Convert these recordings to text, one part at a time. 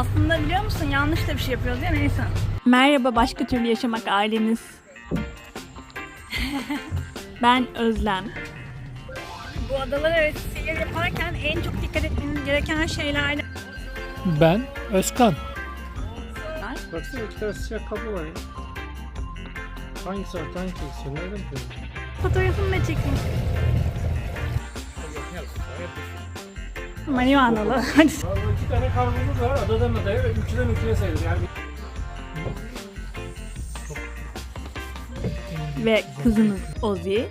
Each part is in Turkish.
Aslında biliyor musun yanlış da bir şey yapıyoruz ya neyse. Merhaba başka türlü yaşamak ailemiz. ben Özlem. Bu adalara evet seyir yaparken en çok dikkat etmeniz gereken şeylerden Ben Özkan. Baksana iki tane siyah kablo var ya. Hangisi artı hangisi eksi? Nereden biliyorsun? fotoğrafını da çekin. Vallahi iki tane kablomuz var. Adadan adaya ve ülkeden ülkeye sayılır. Yani ve kızınız Ozi.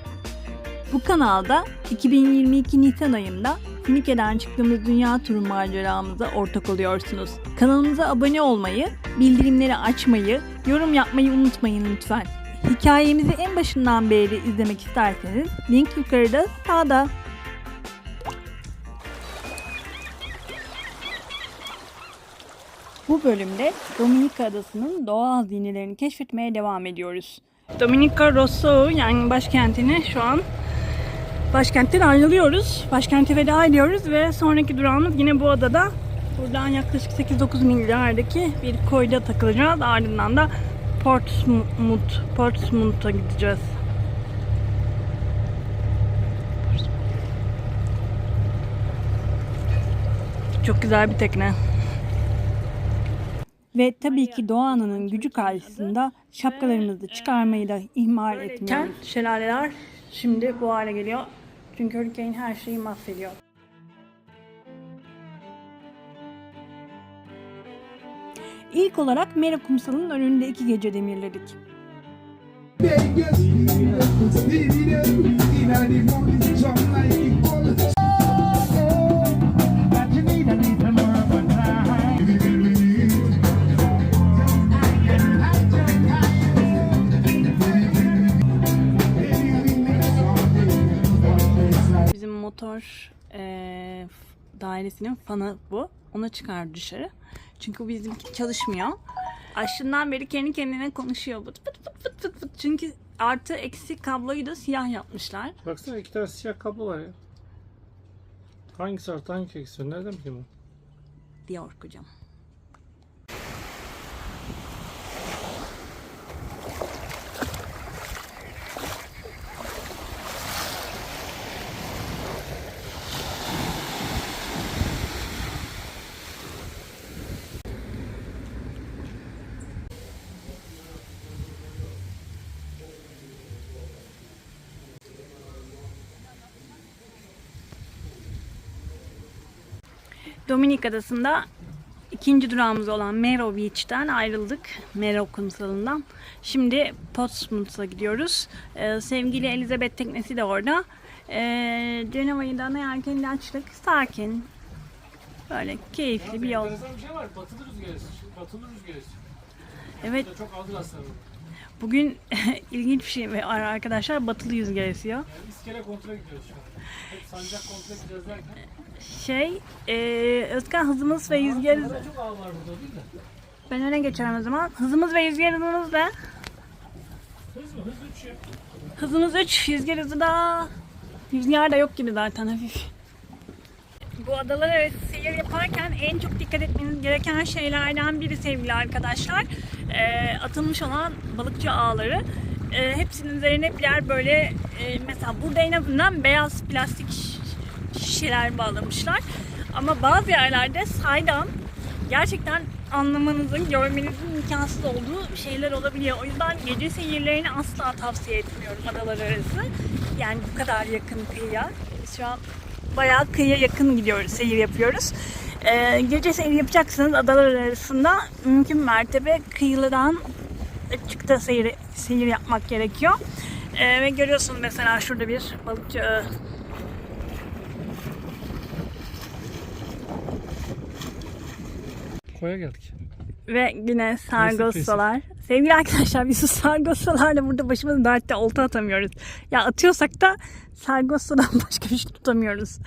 Bu kanalda 2022 Nisan ayında Finike'den çıktığımız dünya turu maceramıza ortak oluyorsunuz. Kanalımıza abone olmayı, bildirimleri açmayı, yorum yapmayı unutmayın lütfen. Hikayemizi en başından beri izlemek isterseniz link yukarıda sağda. Bu bölümde Dominika Adası'nın doğa hazinelerini keşfetmeye devam ediyoruz. Dominika Rosso yani başkentini şu an başkentten ayrılıyoruz. Başkente veda ediyoruz ve sonraki durağımız yine bu adada. Buradan yaklaşık 8-9 milyardaki bir koyda takılacağız. Ardından da Portsmouth, Portsmouth'a gideceğiz. Çok güzel bir tekne. Ve tabii ki doğanın gücü karşısında şapkalarımızı çıkarmayı da ihmal etmiyoruz. Şelaleler şimdi bu hale geliyor. Çünkü hurricane her şeyi mahvediyor. İlk olarak Mera kumsalının önünde iki gece demirledik. Bizim motor eee, dairesinin fanı bu. Onu çıkar dışarı. Çünkü bizimki çalışmıyor. Aşından beri kendi kendine konuşuyor. Fıt fıt fıt fıt fıt fıt. Çünkü artı eksi kabloyu da siyah yapmışlar. baksana iki tane siyah kablo var ya. Hangisi artı hangisi eksi? Nereden bileyim diyor kocam. Dominik Adası'nda ikinci durağımız olan Mero Beach'ten ayrıldık. Mero kumsalından. Şimdi Portsmouth'a gidiyoruz. Ee, sevgili Elizabeth teknesi de orada. Ee, Cenova'yı da ana yelkenle açtık. Sakin. Böyle keyifli bir yol. Bir şey var. Batılı rüzgarı. Batılı rüzgarı. Evet Çok aldır aslında. bugün ilginç bir şey var arkadaşlar. Batılı rüzgar esiyor. Yani iskele kontrole gidiyoruz şu an. Hep sancak kontrole gideceğiz derken. Şey, e, Özkan hızımız ve mi? Ben öne geçerim o zaman. Hızımız ve rüzgarımız da Hız mı? Hız 3 ya. Hızımız 3, rüzgar hızı da rüzgar da yok gibi zaten hafif. Bu adalara evet, seyir yaparken en çok dikkat etmeniz gereken şeylerden biri sevgili arkadaşlar. Ee, atılmış olan balıkçı ağları. Ee, hepsinin üzerine birer böyle e, mesela burada en azından beyaz plastik şişeler bağlamışlar. Ama bazı yerlerde saydam gerçekten anlamanızın, görmenizin imkansız olduğu şeyler olabiliyor. O yüzden gece seyirlerini asla tavsiye etmiyorum adalar arası. Yani bu kadar yakın kıyıya. Şu an bayağı kıyıya yakın gidiyoruz, seyir yapıyoruz. Ee, gece seyir yapacaksınız adalar arasında mümkün mertebe kıyıdan açıkta seyir, seyir yapmak gerekiyor. Ee, ve görüyorsunuz mesela şurada bir balıkçı Koya geldik. Ve yine sargossalar. Sevgili arkadaşlar biz sargossalarla burada başımızı dertte olta atamıyoruz. Ya atıyorsak da sargossadan başka bir şey tutamıyoruz.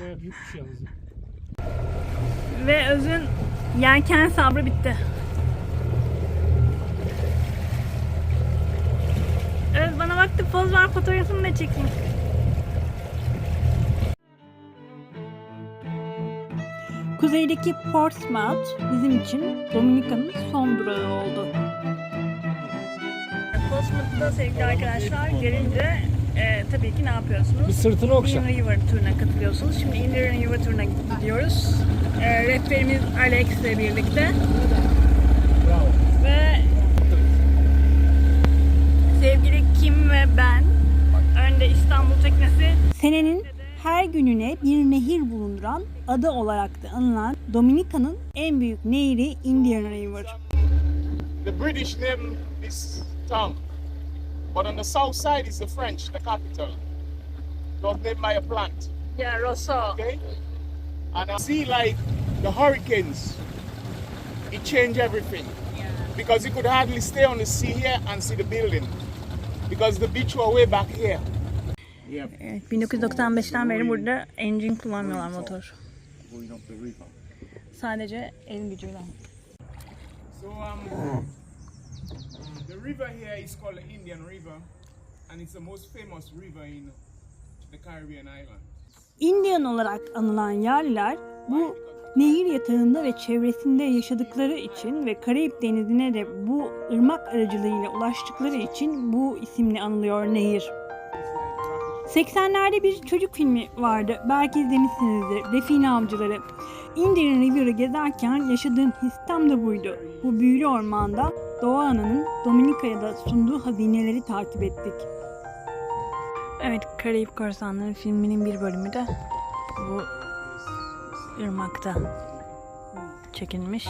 Bayağı büyük bir şey yalnız. Ve Öz'ün yelken sabrı bitti. Öz bana baktı poz ver fotoğrafını da çekeyim. Kuzeydeki Portsmouth bizim için Dominika'nın son durağı oldu. Portsmouth'ta sevgili arkadaşlar gelince e, tabii ki ne yapıyorsunuz? Bir sırtını okşa. Indian River turuna katılıyorsunuz. Şimdi Indian River turuna gidiyoruz. E, rehberimiz Alex ile birlikte Bravo. ve sevgili Kim ve ben önde İstanbul teknesi senenin her gününe bir nehir bulunduran adı olarak da anılan Dominika'nın en büyük nehri Indian River. The British named this town, but on the south side is the French, the capital. It was named by a plant, Yeah, Rosso. okay? And I see like the hurricanes, it changed everything because you could hardly stay on the sea here and see the building because the beach were way back here. Evet, 1995'ten beri burada engine kullanmıyorlar motor. Sadece el gücüyle. So um, the river here is called the Indian River, and it's the most famous river in the Caribbean islands. Indian olarak anılan yerliler bu nehir yatağında ve çevresinde yaşadıkları için ve Karayip Denizi'ne de bu ırmak aracılığıyla ulaştıkları için bu isimle anılıyor nehir. 80'lerde bir çocuk filmi vardı. Belki izlemişsinizdir. Define Avcıları. Indian River'ı gezerken yaşadığım his tam da buydu. Bu büyülü ormanda Doğa Ana'nın Dominika'ya da sunduğu hazineleri takip ettik. Evet, Karayip Korsanları filminin bir bölümü de bu ırmakta çekilmiş.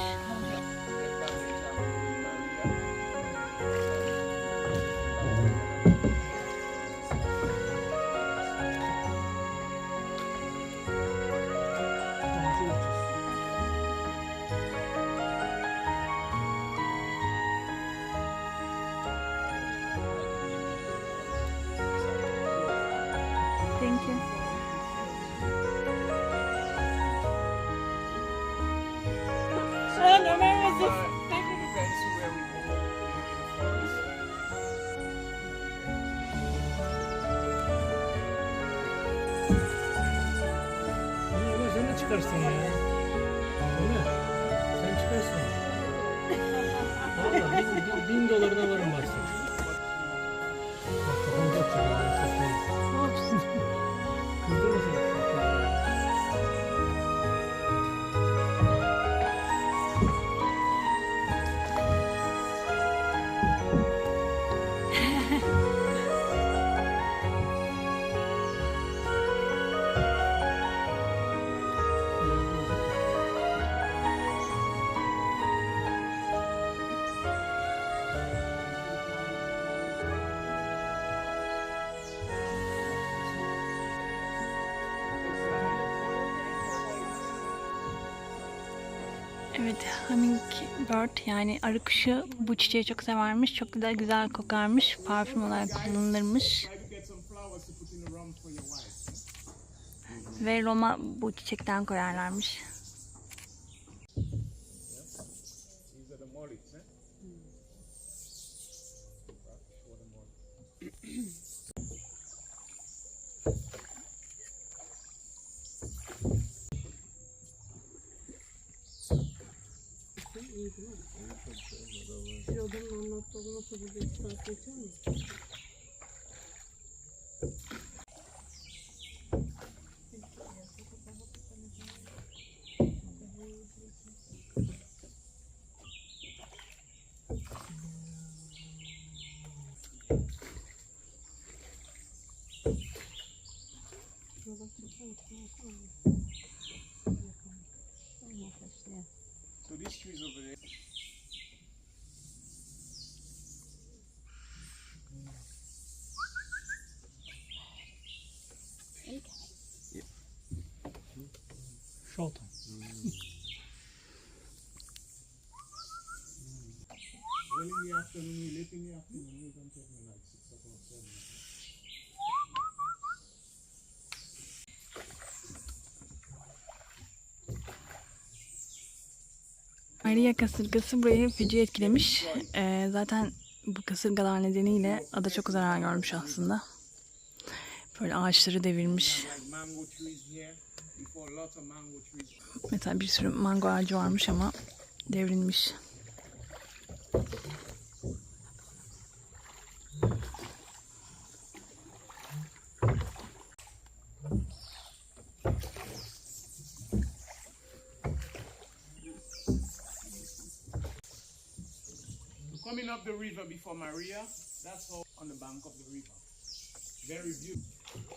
Evet, hummingbird yani arı kuşu bu çiçeği çok severmiş. Çok güzel güzel kokarmış. Parfüm olarak kullanılırmış. Ve Roma bu çiçekten koyarlarmış. то воно буде стати тягнути. Turístico isobré. Maria kasırgası burayı feci etkilemiş. Ee, zaten bu kasırgalar nedeniyle ada çok zarar görmüş aslında. Böyle ağaçları devirmiş. Mesela bir sürü mango ağacı varmış ama devrilmiş. Coming up the river before Maria, that's all on the bank of the river. Very beautiful.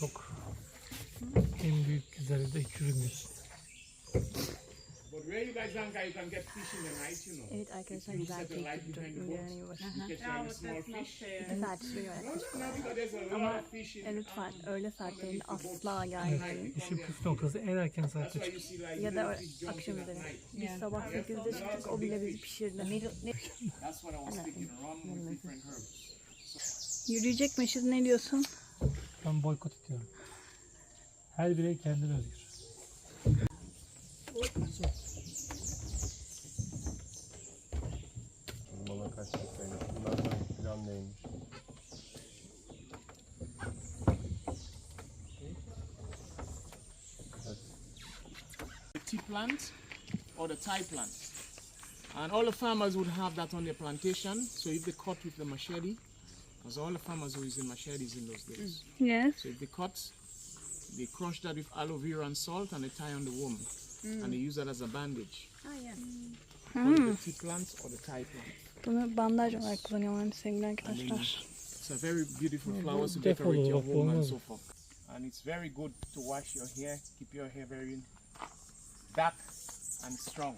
Çok en büyük güzeli de çürümüş. But where you guys anchor, you can get fish in the night, you know. Evet arkadaşlar güzel there's a lot Ama lütfen öğle saatlerinde asla gelmeyin. İşin püf noktası en erken saatte why çık. you see like Ya da akşam üzeri. Biz sabah 8'de çıktık o bile bizi pişirdi. Yürüyecek şimdi ne diyorsun? Ben boykot ediyorum. Her birey kendine özgür. Bana kaç dakikaydı. Bunlardan plan neymiş? The tea plant or the Thai plant. And all the farmers would have that on their plantation. So if they cut with the machete, because all the farmers were using machetes in those days. Mm. Yes. So if they cut, they crush that with aloe vera and salt and they tie on the wound. And mm. they use that as a bandage. Ah, Call it the mm. tea plant or the Thai plant. Bunu bandaj olarak kullanıyorlar sevgili arkadaşlar. It's a very beautiful flower to decorate your home and so forth. And it's very good to wash your hair, keep your hair very dark and strong.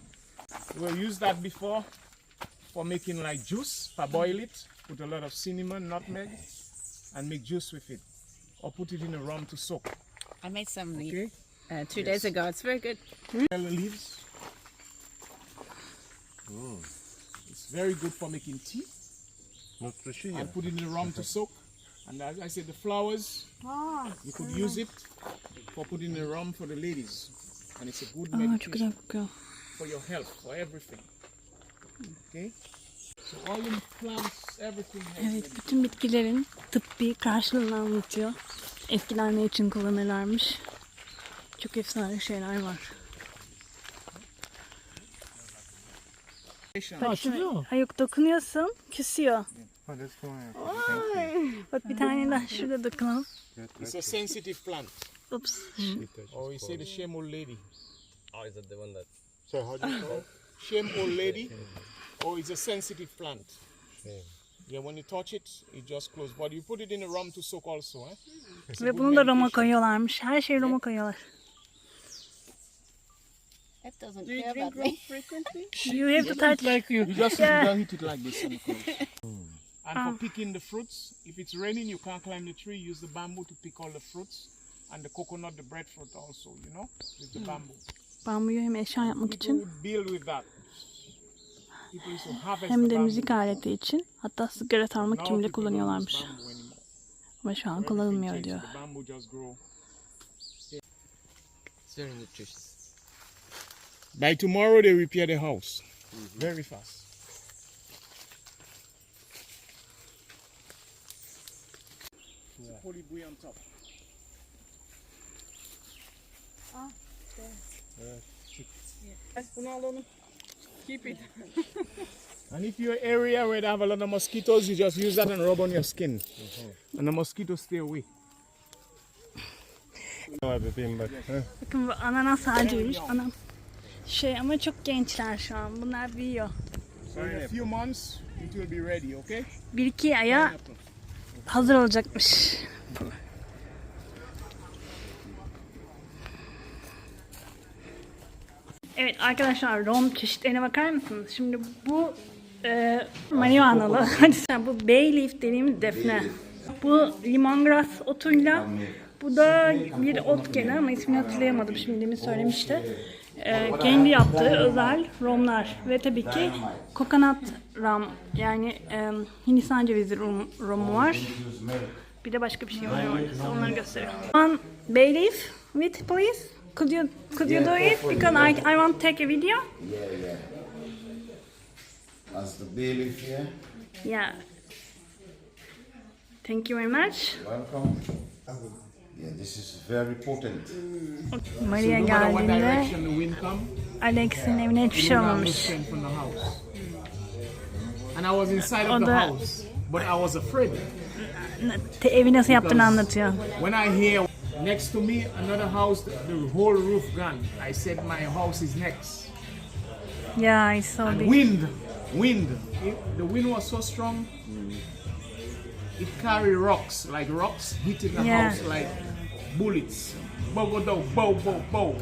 We've used that before for making like juice, parboil it, put a lot of cinnamon, nutmeg, and make juice with it. Or put it in a rum to soak. I made some Okay? uh, two days ago. It's very good. Yellow leaves. It's very good for making tea. Nutrişi and put it in the rum to soak. And as I said, the flowers, you could use it for putting in the rum for the ladies. And it's a good Aa, çok medication güzel kokuyor. for your health, for everything. Okay? So all the plants, everything has Evet, bütün bitkilerin tıbbi karşılığını anlatıyor. Eskiden ne için kullanırlarmış. Çok efsane şeyler var. Açılıyor mu? Ay yok dokunuyorsun, küsüyor. Bak bir tane daha şurada dokunalım. It's a sensitive plant. Ups. Or you say the shame old lady. Oh, is that the one that... So how do you call it? Shame old lady. Or it's a sensitive plant. Shame. Yeah, when you touch it, it just closes. But you put it in the rum to soak also. Eh? Ve bunu da Roma koyuyorlarmış. Her şeyi Roma koyuyorlar. That doesn't care about me. You have to touch. Like you. You just, Yeah. you just hit it like this closes. And for picking the fruits, if it's raining, you can't climb the tree. Use the bamboo to pick all the fruits, and the coconut, the breadfruit also. You know, with the bamboo. Bambuyu hem eşya yapmak People için would build with that. People used to harvest hem the de bamboo. müzik aleti için. Hatta sigara Now için bile people don't kullanıyorlarmış. use bamboo anymore. Ama şu an Everything kullanılmıyor diyor. The bamboo just grow. It's very nutritious. By tomorrow, they repair the house very fast. Put it way on top. Ah, Bunu alalım. Keep it. And if you're area where they have a lot of mosquitoes, you just use that and rub on your skin. And the mosquitoes stay away. Vay bebeğim bak. Heh. Bakın bu ananas ağacıymış. Anam. Şey ama çok gençler şu an. Bunlar büyüyor. So in a few months, it will be ready, okay? Bir iki aya hazır olacakmış. Evet arkadaşlar rom çeşitlerine bakar mısınız? Şimdi bu e, marihuanalı. Hadi sen bu bay leaf dediğimiz defne. Bu lemongrass otuyla bu da bir ot gene ama ismini hatırlayamadım şimdi demin söylemişti. E, kendi yaptığı özel romlar ve tabii ki kokonat ram yani e, Hindistan cevizi rom, romu var. Bir de başka bir şey var orada. Onları gösteriyorum. On Bayleaf with please. Could you could you do it because I I want to take a video. Yeah, yeah. As the bailiff here, Yeah. Thank you very much. welcome. Yeah, this is very potent. Mm. Maria No matter what geldiğinde direction the wind come, Alex'in evine hiçbir you şey don't have no olmamış. strength from the house. And I was inside of the the- house, but I was afraid. Te- Evi nasıl yaptığını anlatıyor. When I hear next to me another house, the whole roof gone. I said my house is next. Yeah, I saw And the wind, wind. It- the wind was so strong. It carried rocks, like rocks hitting the Yeah. house like bullets. Bow, bow, bow, bow, bow, bow.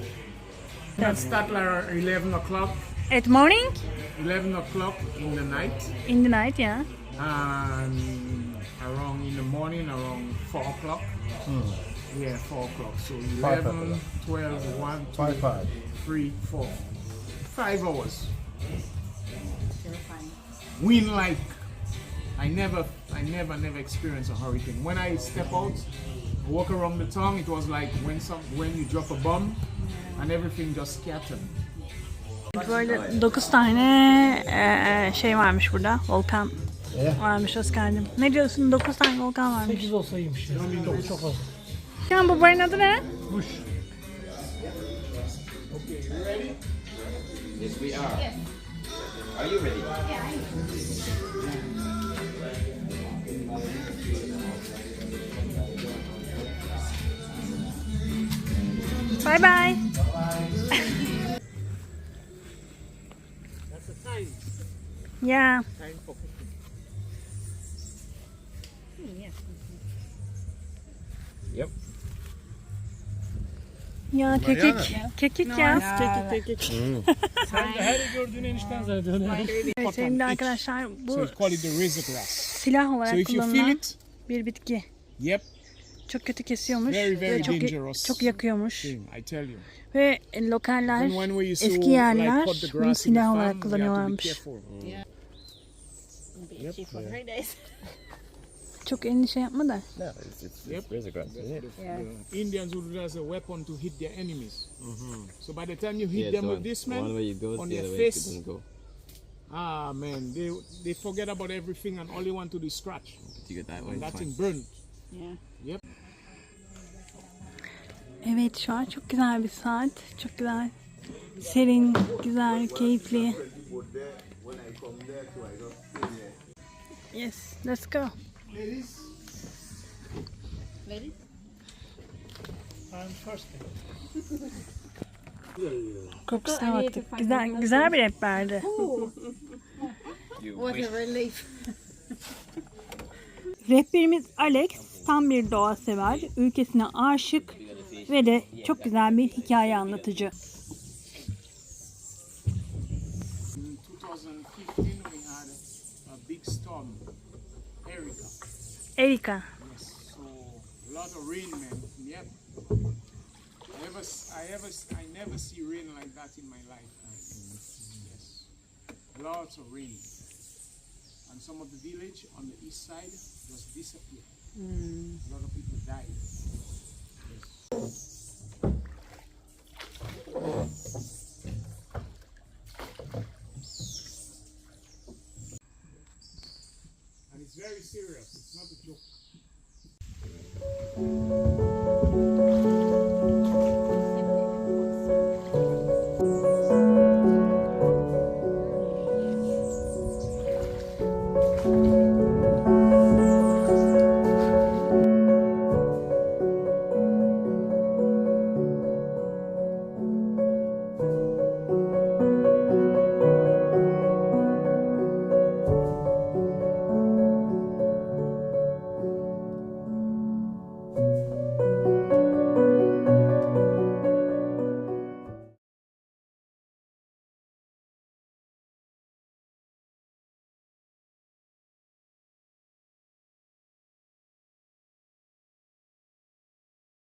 That start like 11 o'clock. At morning 11 o'clock in the night. in the night, yeah. And around in the morning, around 4 o'clock. Hmm. Yeah, 4 o'clock. So 11, 12, 1, 2, Five five. 3, 4. Five hours. Wind like I never I never never experienced a hurricane. When I step out, walk around the town, it was like when some when you drop a bomb and everything just scattered. Böyle 9 tane eee, şey varmış burada. Volkan varmış Özkan'cığım. Ne diyorsun? 9 tane volkan varmış. 8 olsa iyiymiş ya. 9 çok fazla. Ya bu barın adı ne? Kuş. Yes, we are. Are you ready? Bye bye. Yeah. Yep. Ya kekik. Kekik ya. Sen de her gördüğün enişten zannediyorsun. Evet, sevgili arkadaşlar So bu silah olarak if you feel kullanılan it, bir bitki. yep, Çok kötü kesiyormuş Very, very ve çok dangerous. çok yakıyormuş. Ve lokaller, eski yerler bunu in silah olarak kullanıyorlarmış. Çok endişe yapma da. No, it's, it's, Yep. it's razor grass, isn't it? Yeah. Indians would it as a weapon to hit their enemies. So by the time you hit Yeah, them with this man, one way on the their other way it face, go. ah man, they they forget about everything and all they want to do is scratch. But you get that way, And it's that fine. thing burned. Evet şu an çok güzel bir saat. Çok güzel. Serin, güzel, keyifli. Yes, let's go. Ladies, Ready? I'm thirsty. Kokusuna baktık. Güzel, güzel bir rehberdi. What a relief. Rehberimiz Alex tam bir doğa sever, ülkesine aşık ve de çok güzel bir hikaye anlatıcı. in 2015 we had a big storm, Erica. Erika. Yes, so a lot of rain, man. Yep. I ever, s- I ever, s- I never see rain like that in my lifetime. Yes, lots of rain, and some of the village on the east side just disappeared. A lot of people died.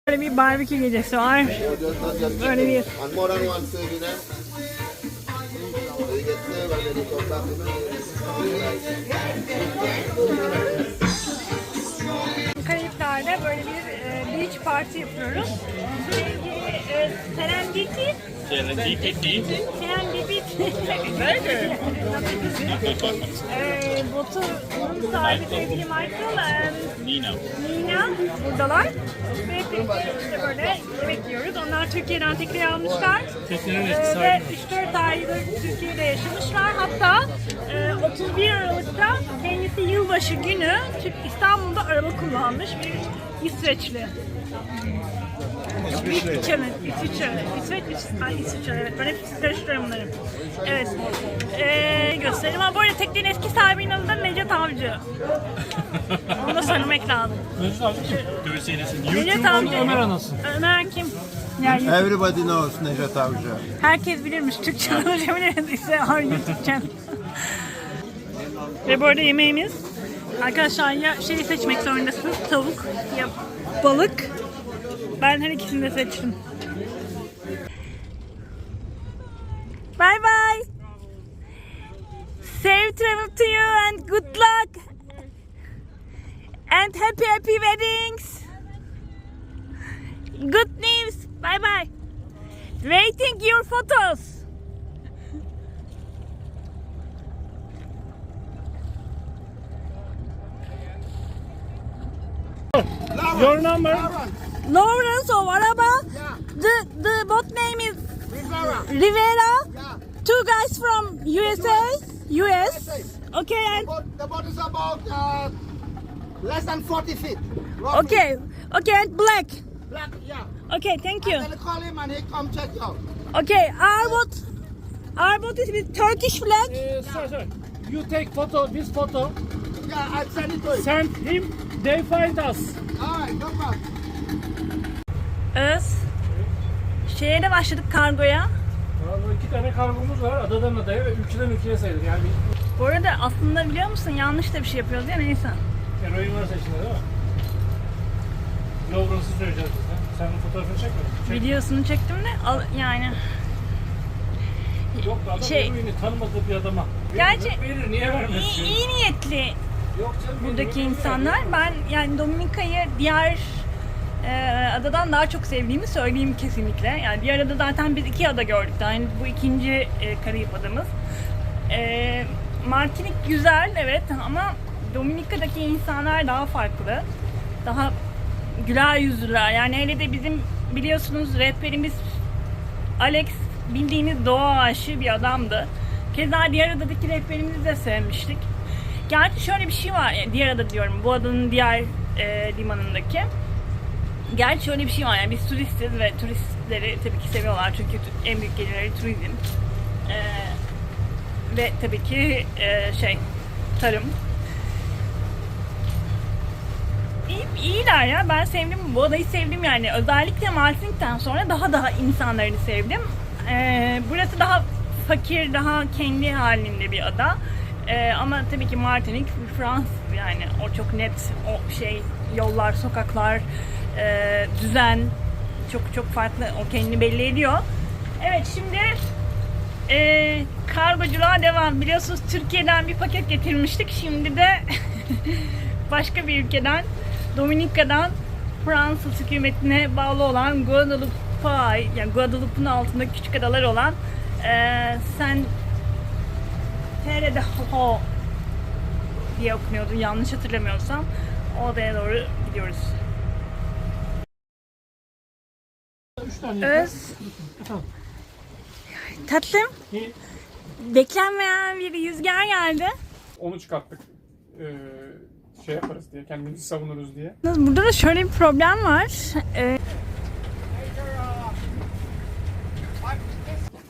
Böyle bir barbekü gecesi var. Böyle bir back with me. Kayıtlar beach party yapıyoruz. Sevgili e, Serengeti. Serengeti. e, botu bunun sahibi sevgili Michael. E, Nina. Nina buradalar. Ve birlikte işte böyle yemek yiyoruz. Onlar Türkiye'den tekneye almışlar. Teknenin Ee, eski ve sahibi. 3-4 aydır Türkiye'de yaşamışlar. Hatta e, 31 Aralık'ta kendisi yılbaşı günü Türk İstanbul'da araba kullanmış bir İsveçli. İsviçre mi? İsviçre. İsveç, İs- Ay, İsviçre evet. Ben hep karıştırıyorum bunları. Evet. Ee, göstereyim ama bu arada teknenin eski sahibinin adı da Necdet Avcı. Onu da söylemek lazım. Necdet abi kim? Görseylesin. Necdet Avcı. Ömer anasın. Ömer kim? Yani Everybody knows Nejat Avcı. Herkes bilirmiş Türkçe konuşabilir ise var YouTube'den. Ve bu arada yemeğimiz arkadaşlar ya şeyi seçmek zorundasınız tavuk ya balık. Ben her ikisini de seçtim. Bye bye. Safe travel to you and good luck. And happy happy weddings. Good news. Bye bye. Waiting your photos. Your number? Lawrence of Araba. The the boat name is Rivera. Rivera. Two guys from USA. US. Okay, and The boat is about uh, less than 40 feet. okay, okay, and black. Black, yeah. Okay, thank you. Then call him and he come check you out. Okay, our boat, our boat is with Turkish flag. Uh, sorry, sorry. You take photo, this photo, Yeah, I'll send it to you. send him, they find us. All right, no problem. Öz. Şeye de başladık kargoya. Vallahi iki tane kargomuz var adadan adaya ve ülkeden ülkeye sayılır. Yani Bu arada aslında biliyor musun yanlış da bir şey yapıyoruz ya neyse. eroin varsa içinde değil mi? Lawrence'ı söyleyeceğiz biz de. Sen bu fotoğrafını çekmedin. Çek. Videosunu çektim de al, yani Yok adam Şey- eroini tanımadığı bir adama. Verir, Gerçi- Verir, niye vermesin? iyi, iyi niyetli Yok canım. buradaki insanlar. Ben yani Dominika'yı diğer e, adadan daha çok sevdiğimi söyleyeyim kesinlikle. Yani diğer ada zaten biz iki ada gördük. Yani bu ikinci e, Karayip adamız. E, Martinik güzel evet ama Dominika'daki insanlar daha farklı. Daha güler yüzlüler. Yani hele de bizim biliyorsunuz rehberimiz Alex bildiğiniz doğa aşığı bir adamdı. Keza diğer adadaki rehberimizi de sevmiştik. Gerçi şöyle bir şey var, yani diğer ada diyorum, bu adanın diğer e, limanındaki. Gerçi şöyle bir şey var, yani biz turistiz ve turistleri tabii ki seviyorlar çünkü en büyük gelirleri turizm. E, ve tabii ki e, şey, tarım. İyi, iyiler ya. Ben sevdim. Bu adayı sevdim yani. Özellikle Martinik'ten sonra daha daha insanlarını sevdim. Ee, burası daha fakir, daha kendi halinde bir ada. Ee, ama tabii ki Martinik Fransız yani. O çok net o şey yollar, sokaklar, e, düzen çok çok farklı. O kendini belli ediyor. Evet şimdi e, kargoculuğa devam. Biliyorsunuz Türkiye'den bir paket getirmiştik. Şimdi de başka bir ülkeden Dominika'dan Fransız hükümetine bağlı olan Guadeloupe'a yani Guadeloupe'un altında küçük adalar olan eee Sen Terre de Ho diye okunuyordu yanlış hatırlamıyorsam. O adaya doğru gidiyoruz. Üç tane Öz. Tamam. Tatlım. İyi. Beklenmeyen bir rüzgar geldi. Onu çıkarttık. Ee, şey yaparız diye, kendimizi savunuruz diye. Burada da şöyle bir problem var. Ee,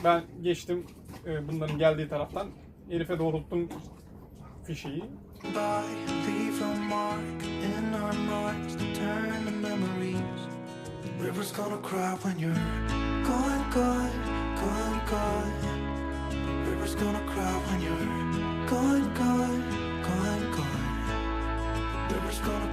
Ben geçtim e, bunların geldiği taraftan. Elif'e doğrulttum fişeyi. River's gonna cry when you're gone, gone, gone, gone. River's gonna cry when you're gone, gone, gone, gone. River's gonna